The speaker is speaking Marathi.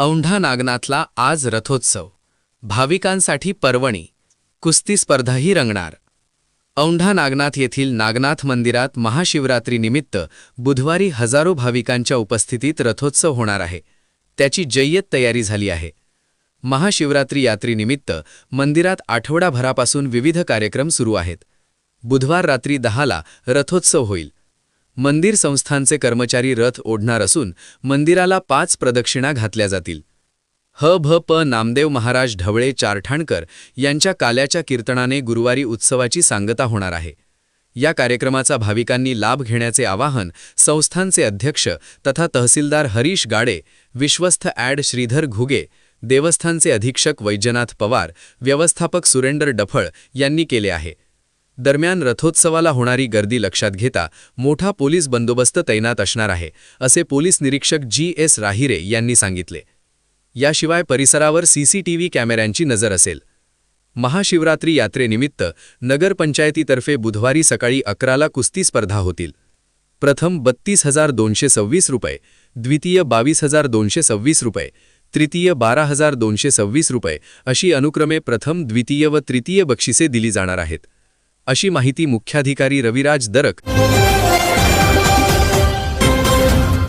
औंढा नागनाथला आज रथोत्सव. भाविकांसाठी पर्वणी. कुस्ती स्पर्धाही रंगणार. औंढा नागनाथ येथील नागनाथ मंदिरात महाशिवरात्रीनिमित्त बुधवारी हजारो भाविकांच्या उपस्थितीत रथोत्सव होणार आहे. त्याची जय्यत तयारी झाली आहे. महाशिवरात्री यात्रेनिमित्त मंदिरात आठवडाभरापासून विविध कार्यक्रम सुरू आहेत. बुधवार रात्री दहाला रथोत्सव होईल. मंदिर संस्थांचे कर्मचारी रथ ओढणार असून मंदिराला पाच प्रदक्षिणा घातल्या जातील. ह भ प नामदेव महाराज ढवळे चारठाणकर यांच्या काल्याच्या कीर्तनाने गुरुवारी उत्सवाची सांगता होणार आहे. या कार्यक्रमाचा भाविकांनी लाभ घेण्याचे आवाहन संस्थांचे अध्यक्ष तथा तहसीलदार हरीश गाडे विश्वस्त ॲड श्रीधर घुगे देवस्थानचे अधीक्षक वैजनाथ पवार व्यवस्थापक सुरेंदर डफळ यांनी केले आहे. दरम्यान रथोत्सवाला होणारी गर्दी लक्षात घेता मोठा पोलीस बंदोबस्त तैनात असणार आहे असे पोलीस निरीक्षक जी एस राहिरे यांनी सांगितले. याशिवाय परिसरावर सीसीटीव्ही कॅमेऱ्यांची नजर असेल. महाशिवरात्री यात्रेनिमित्त नगरपंचायतीतर्फे बुधवारी सकाळी अकराला कुस्ती स्पर्धा होतील. प्रथम बत्तीस हजार दोनशे सव्वीस रुपये द्वितीय बावीस हजार दोनशे सव्वीस रुपये तृतीय बारा हजार दोनशे सव्वीस रुपये अशी अनुक्रमे प्रथम द्वितीय व तृतीय बक्षिसे दिली जाणार आहेत. अशी माहिती मुख्याधिकारी रविराज दरक.